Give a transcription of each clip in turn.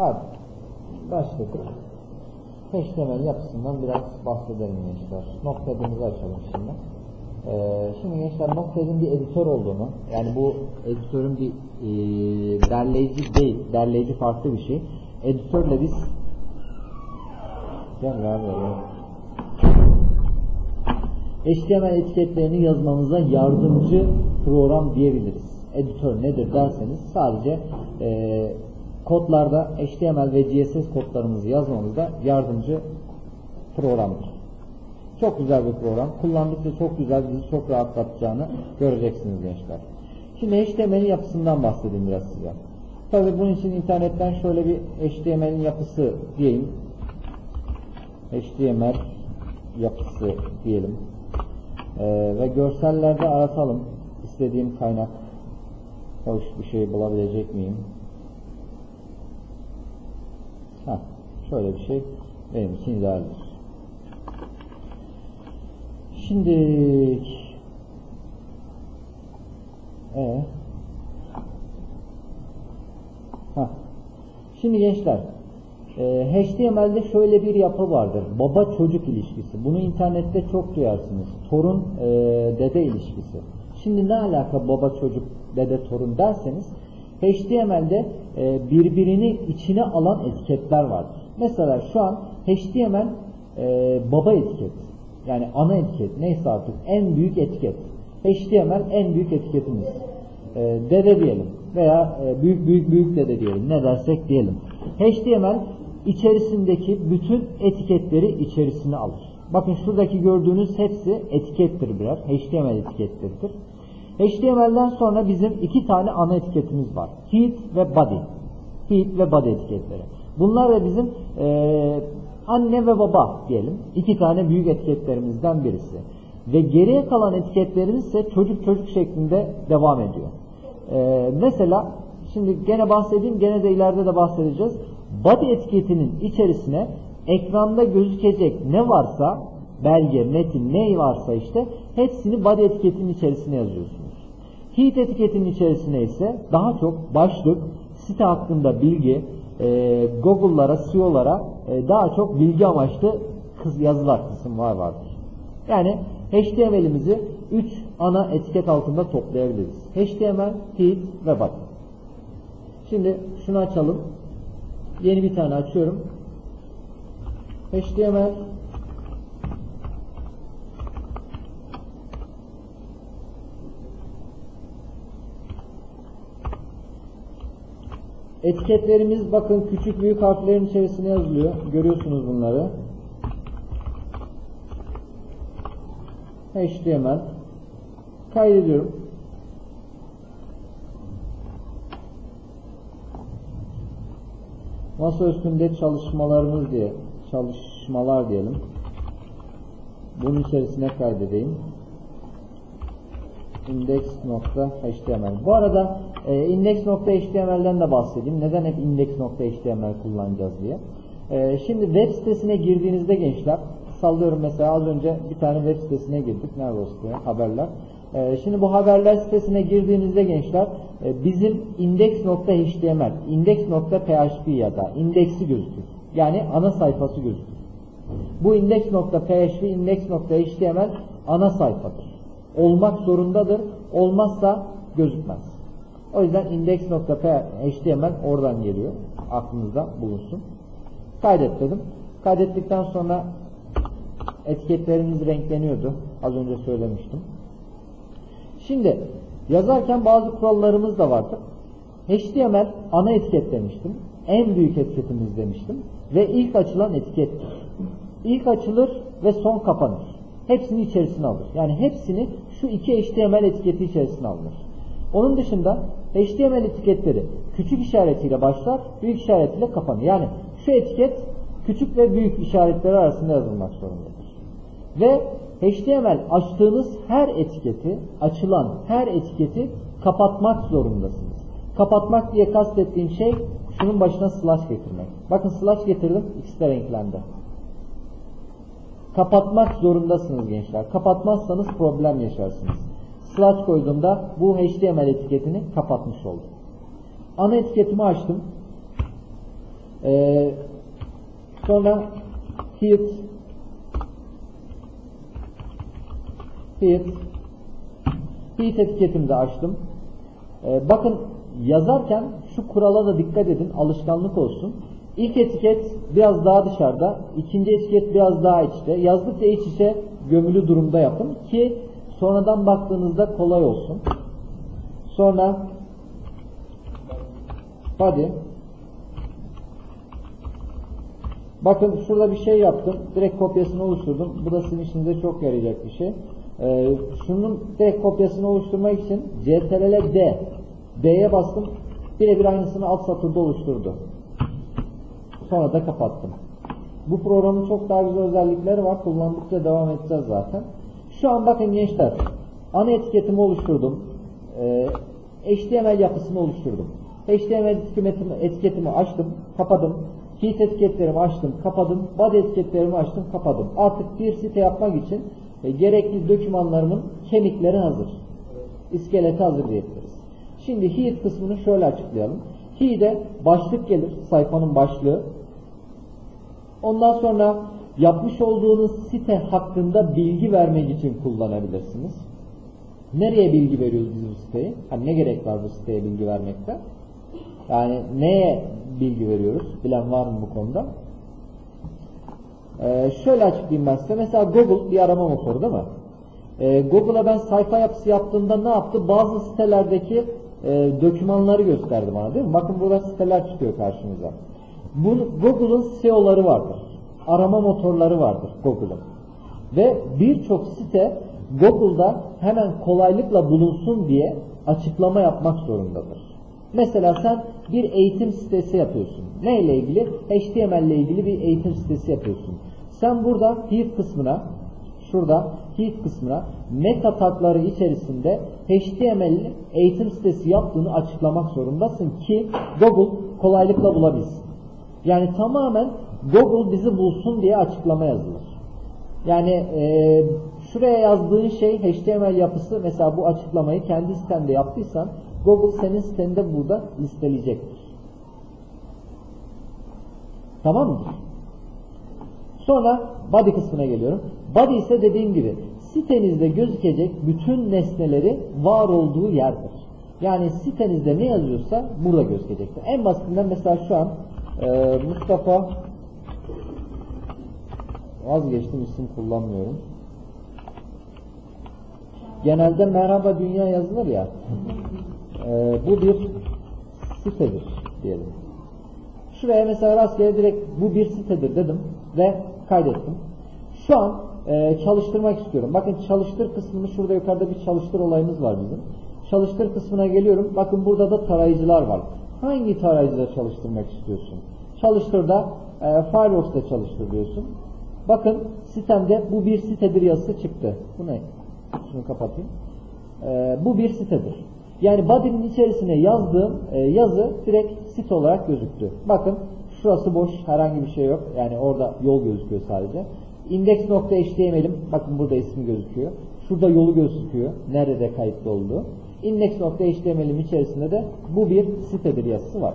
Evet. Başladık. HTML yapısından biraz bahsedelim gençler. Notepad'imizi açalım şimdi. Ee, şimdi gençler Notepad'in bir editör olduğunu, yani bu editörün bir e, derleyici değil, derleyici farklı bir şey. Editörle biz Gel ver. HTML etiketlerini yazmamıza yardımcı program diyebiliriz. Editör nedir derseniz sadece e, kodlarda HTML ve CSS kodlarımızı yazmamızda yardımcı programdır. Çok güzel bir program. Kullandıkça çok güzel, bizi çok rahatlatacağını göreceksiniz gençler. Şimdi HTML'in yapısından bahsedeyim biraz size. Tabii bunun için internetten şöyle bir HTML'in yapısı diyeyim. HTML yapısı diyelim. Ee, ve görsellerde aratalım. İstediğim kaynak hoş bir şey bulabilecek miyim? Ha, şöyle bir şey benim için idealdir. Şimdi e ha. Şimdi gençler e, HTML'de şöyle bir yapı vardır. Baba çocuk ilişkisi. Bunu internette çok duyarsınız. Torun e, dede ilişkisi. Şimdi ne alaka baba çocuk dede torun derseniz HTML'de e, birbirini içine alan etiketler vardır. Mesela şu an HTML e, baba etiket. Yani ana etiket neyse artık en büyük etiket. HTML en büyük etiketimiz. E, dede diyelim veya e, büyük büyük büyük dede diyelim ne dersek diyelim. HTML içerisindeki bütün etiketleri içerisine alır. Bakın şuradaki gördüğünüz hepsi etikettir birer. HTML etiketleridir. HTML'den sonra bizim iki tane ana etiketimiz var. Heat ve body. Heat ve body etiketleri. Bunlar da bizim e, anne ve baba diyelim. İki tane büyük etiketlerimizden birisi. Ve geriye kalan etiketlerimiz ise çocuk çocuk şeklinde devam ediyor. E, mesela şimdi gene bahsedeyim gene de ileride de bahsedeceğiz. Body etiketinin içerisine ekranda gözükecek ne varsa belge, metin ne varsa işte hepsini body etiketinin içerisine yazıyorsunuz. Heat etiketinin içerisine ise daha çok başlık, site hakkında bilgi, e, Google'lara, SEO'lara e, daha çok bilgi amaçlı kız yazılar kısım var vardır. Yani HTML'imizi 3 ana etiket altında toplayabiliriz. HTML, Heat ve Body. Şimdi şunu açalım. Yeni bir tane açıyorum. HTML Etiketlerimiz bakın küçük büyük harflerin içerisine yazılıyor. Görüyorsunuz bunları. HTML kaydediyorum. Masa üstünde çalışmalarımız diye çalışmalar diyelim. Bunun içerisine kaydedeyim. index.html. Bu arada e, index.html'den de bahsedeyim. Neden hep index.html kullanacağız diye. E, şimdi web sitesine girdiğinizde gençler sallıyorum mesela az önce bir tane web sitesine girdik. Nerede olsun haberler. E, şimdi bu haberler sitesine girdiğinizde gençler e, bizim index.html, index.php ya da indeksi gözükür. Yani ana sayfası gözükür. Bu index.php, index.html ana sayfadır. Olmak zorundadır. Olmazsa gözükmez. O yüzden index.html oradan geliyor. Aklınızda bulunsun. Kaydet dedim. Kaydettikten sonra etiketlerimiz renkleniyordu. Az önce söylemiştim. Şimdi yazarken bazı kurallarımız da vardı. HTML ana etiket demiştim. En büyük etiketimiz demiştim. Ve ilk açılan etikettir. İlk açılır ve son kapanır. Hepsini içerisine alır. Yani hepsini şu iki HTML etiketi içerisine alır. Onun dışında HTML etiketleri küçük işaretiyle başlar, büyük işaretiyle kapanır. Yani şu etiket küçük ve büyük işaretleri arasında yazılmak zorundadır. Ve HTML açtığınız her etiketi, açılan her etiketi kapatmak zorundasınız. Kapatmak diye kastettiğim şey şunun başına slash getirmek. Bakın slash getirdim, ikisi de renklendi. Kapatmak zorundasınız gençler. Kapatmazsanız problem yaşarsınız. Slash koyduğumda bu HTML etiketini kapatmış oldum. Ana etiketimi açtım. Ee, sonra heat heat heat etiketimi de açtım. Ee, bakın yazarken şu kurala da dikkat edin. Alışkanlık olsun. İlk etiket biraz daha dışarıda. ikinci etiket biraz daha içte. Yazdıkça iç içe gömülü durumda yapın ki sonradan baktığınızda kolay olsun. Sonra body Bakın şurada bir şey yaptım. Direkt kopyasını oluşturdum. Bu da sizin işinize çok yarayacak bir şey. Ee, şunun direkt kopyasını oluşturmak için CTRL D. D'ye bastım. Birebir aynısını alt satırda oluşturdu. Sonra da kapattım. Bu programın çok daha güzel özellikleri var. Kullandıkça devam edeceğiz zaten. Şu an bakın gençler. Ana etiketimi oluşturdum. Ee, HTML yapısını oluşturdum. HTML etiketimi, açtım, kapadım. Heat etiketlerimi açtım, kapadım. Body etiketlerimi açtım, kapadım. Artık bir site yapmak için e, gerekli dokümanlarımın kemikleri hazır. İskeleti hazır diyebiliriz. Şimdi heat kısmını şöyle açıklayalım. Heat'e başlık gelir, sayfanın başlığı. Ondan sonra yapmış olduğunuz site hakkında bilgi vermek için kullanabilirsiniz. Nereye bilgi veriyoruz biz bu siteyi? Hani ne gerek var bu siteye bilgi vermekte? Yani neye bilgi veriyoruz? Bilen var mı bu konuda? Ee, şöyle açıklayayım ben size. Mesela Google bir arama motoru değil mi? Ee, Google'a ben sayfa yapısı yaptığımda ne yaptı? Bazı sitelerdeki e, dokümanları gösterdi bana değil mi? Bakın burada siteler çıkıyor karşımıza. Google'ın SEO'ları vardır. Arama motorları vardır Google'ın. Ve birçok site Google'da hemen kolaylıkla bulunsun diye açıklama yapmak zorundadır. Mesela sen bir eğitim sitesi yapıyorsun. Ne ile ilgili? HTML ile ilgili bir eğitim sitesi yapıyorsun. Sen burada heat kısmına şurada heat kısmına meta tagları içerisinde HTML eğitim sitesi yaptığını açıklamak zorundasın ki Google kolaylıkla bulabilsin. Yani tamamen Google bizi bulsun diye açıklama yazılır. Yani e, şuraya yazdığın şey HTML yapısı mesela bu açıklamayı kendi sitende yaptıysan Google senin sitende burada listeleyecektir. Tamam mı? Sonra body kısmına geliyorum. Body ise dediğim gibi sitenizde gözükecek bütün nesneleri var olduğu yerdir. Yani sitenizde ne yazıyorsa burada gözükecektir. En basitinden mesela şu an e, Mustafa vazgeçtim isim kullanmıyorum. Genelde merhaba dünya yazılır ya. E, bu bir sitedir diyelim. Şuraya mesela rastgele direkt bu bir sitedir dedim ve kaydettim. Şu an e, çalıştırmak istiyorum. Bakın çalıştır kısmını şurada yukarıda bir çalıştır olayımız var bizim. Çalıştır kısmına geliyorum. Bakın burada da tarayıcılar var. Hangi tarayıcıda çalıştırmak istiyorsun? Çalıştırda e, Firefox'ta çalıştır diyorsun. Bakın sitemde bu bir sitedir yazısı çıktı. Bu ne? Şunu kapatayım. E, bu bir sitedir. Yani body'nin içerisine yazdığım e, yazı direkt site olarak gözüktü. Bakın şurası boş, herhangi bir şey yok. Yani orada yol gözüküyor sadece. Index.html'im, bakın burada ismi gözüküyor. Şurada yolu gözüküyor. Nerede kayıtlı olduğu. Index.html'im içerisinde de bu bir sitedir yazısı var.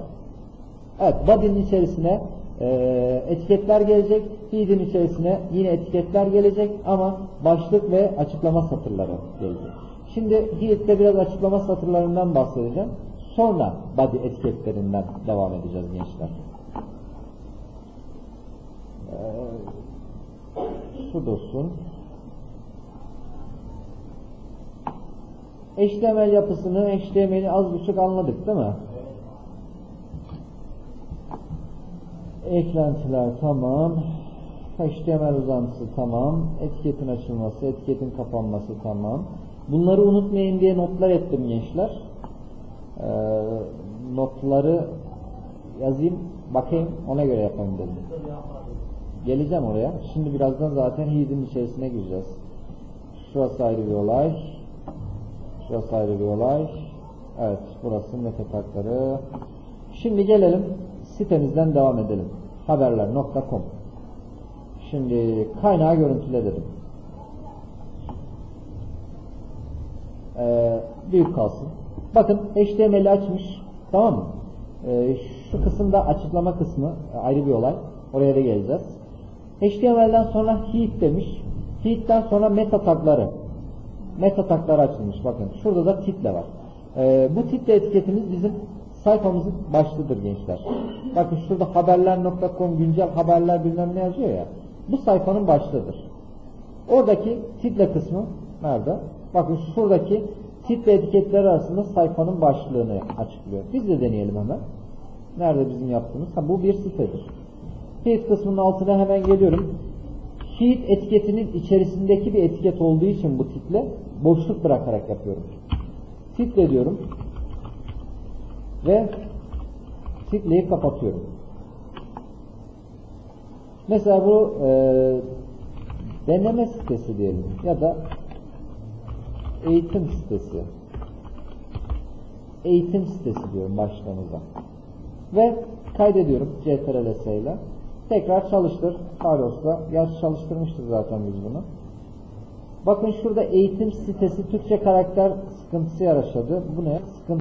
Evet, body'nin içerisine e, etiketler gelecek. Feed'in içerisine yine etiketler gelecek ama başlık ve açıklama satırları gelecek. Şimdi Heat'te biraz açıklama satırlarından bahsedeceğim. Sonra body etiketlerinden devam edeceğiz gençler. Ee, şu dursun. HTML yapısını, HTML'i az buçuk anladık değil mi? Eklentiler tamam. HTML uzantısı tamam. Etiketin açılması, etiketin kapanması tamam. Bunları unutmayın diye notlar ettim gençler. Ee, notları yazayım, bakayım, ona göre yapayım dedim. Geleceğim oraya. Şimdi birazdan zaten Heat'in içerisine gireceğiz. Şurası ayrı bir olay. Şurası ayrı bir olay. Evet, burası meta takları. Şimdi gelelim sitemizden devam edelim. Haberler.com Şimdi kaynağı görüntüle dedim. Ee, büyük kalsın. Bakın HTML'i açmış. Tamam mı? Ee, şu kısımda açıklama kısmı ayrı bir olay. Oraya da geleceğiz. HTML'den sonra heat demiş. Heat'ten sonra meta tagları. Meta tagları açılmış. Bakın şurada da title var. Ee, bu title etiketimiz bizim sayfamızın başlıdır gençler. Bakın şurada haberler.com güncel haberler bilmem ne yazıyor ya. Bu sayfanın başlığıdır. Oradaki title kısmı nerede? Bakın şuradaki title etiketleri arasında sayfanın başlığını açıklıyor. Biz de deneyelim hemen. Nerede bizim yaptığımız? Ha, bu bir sitedir. Feed kısmının altına hemen geliyorum. Feed etiketinin içerisindeki bir etiket olduğu için bu title boşluk bırakarak yapıyorum. Title diyorum. Ve titleyi kapatıyorum. Mesela bu e, deneme sitesi diyelim ya da eğitim sitesi. Eğitim sitesi diyorum başlığımıza. Ve kaydediyorum CTRL-S ile. Tekrar çalıştır. Firefox'la. Gerçi çalıştırmıştık zaten biz bunu. Bakın şurada eğitim sitesi Türkçe karakter sıkıntısı yaşadı. Bu ne? Sıkıntı